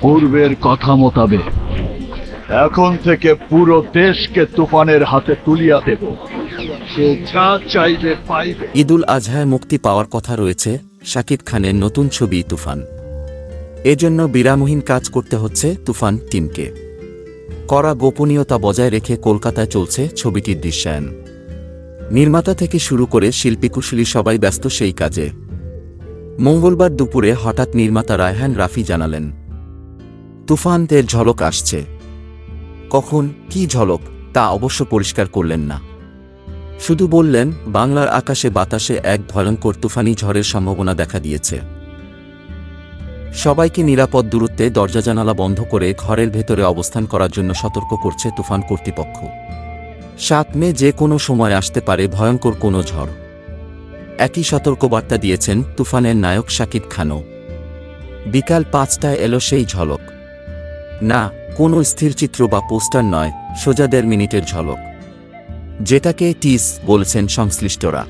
পূর্বের কথা মোতাবেক। এখন থেকে পুরো দেশকে তুফানের হাতে তুলিয়া দেব। সে যা চাইবে পাইবে। ঈদুল আজহায় মুক্তি পাওয়ার কথা রয়েছে শাকিব খানের নতুন ছবি তুফান। এজন্য বিরামহীন কাজ করতে হচ্ছে তুফান টিমকে। কড়া গোপনীয়তা বজায় রেখে কলকাতায় চলছে ছবিটির দৃশ্যায়ন। নির্মাতা থেকে শুরু করে শিল্পীকুশলী সবাই ব্যস্ত সেই কাজে। মঙ্গলবার দুপুরে হঠাৎ নির্মাতা রায়হান রাফি জানালেন তুফানদের ঝলক আসছে। কখন কি ঝলক, তা অবশ্য পরিষ্কার করলেন না। শুধু বললেন, বাংলার আকাশে বাতাসে এক ভয়ঙ্কর তুফানি ঝড়ের সম্ভাবনা দেখা দিয়েছে। সবাইকে নিরাপদ দূরত্বে দরজা জানালা বন্ধ করে ঘরের ভেতরে অবস্থান করার জন্য সতর্ক করছে তুফান কর্তৃপক্ষ। সাত মে যে কোনো সময় আসতে পারে ভয়ঙ্কর কোনো ঝড়। একই সতর্কবার্তা দিয়েছেন তুফানের নায়ক শাকিব খানও। বিকাল পাঁচটায় এলো সেই ঝলক। না, কোনো স্থিরচিত্র বা পোস্টার নয়, সোজা দেড় মিনিটের ঝলক। যেটাকে টিজ বলছেন সংশ্লিষ্টরা।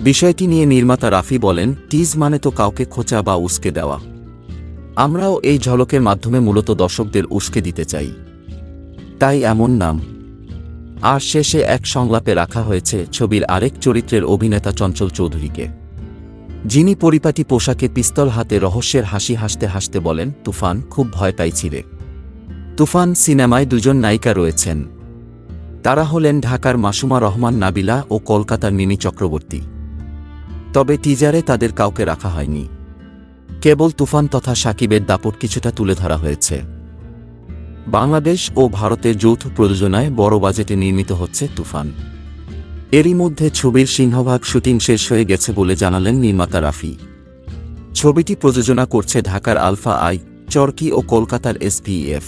বিষয়টি নিয়ে নির্মাতা রাফি বলেন, টিজ মানে তো কাউকে খোঁচা বা উস্কে দেওয়া। আমরাও এই ঝলকের মাধ্যমে মূলত দর্শকদের উস্কে দিতে চাই। তাই এমন নাম। আর শেষে এক সংলাপে রাখা হয়েছে ছবির আরেক চরিত্রের অভিনেতা চঞ্চল চৌধুরীকে। যিনি পরিপাটি পোশাকে পিস্তল হাতে রহস্যের হাসি হাসতে হাসতে বলেন, তুফান খুব ভয় পাইছি রে। তুফান সিনেমায় দুজন নায়িকা রয়েছেন। তারা হলেন ঢাকার মাসুমা রহমান নাবিলা ও কলকাতার মিমি চক্রবর্তী। তবে টিজারে তাদের কাউকে রাখা হয়নি। কেবল তুফান তথা সাকিবের দাপট কিছুটা তুলে ধরা হয়েছে। বাংলাদেশ ও ভারতের যৌথ প্রযোজনায় বড় বাজেটে নির্মিত হচ্ছে তুফান। এরই মধ্যে ছবির সিংহভাগ শুটিং শেষ হয়ে গেছে বলে জানালেন নির্মাতা রাফি। ছবিটি প্রযোজনা করছে ঢাকার আলফা আই, চরকি ও কলকাতার এসপিএফ।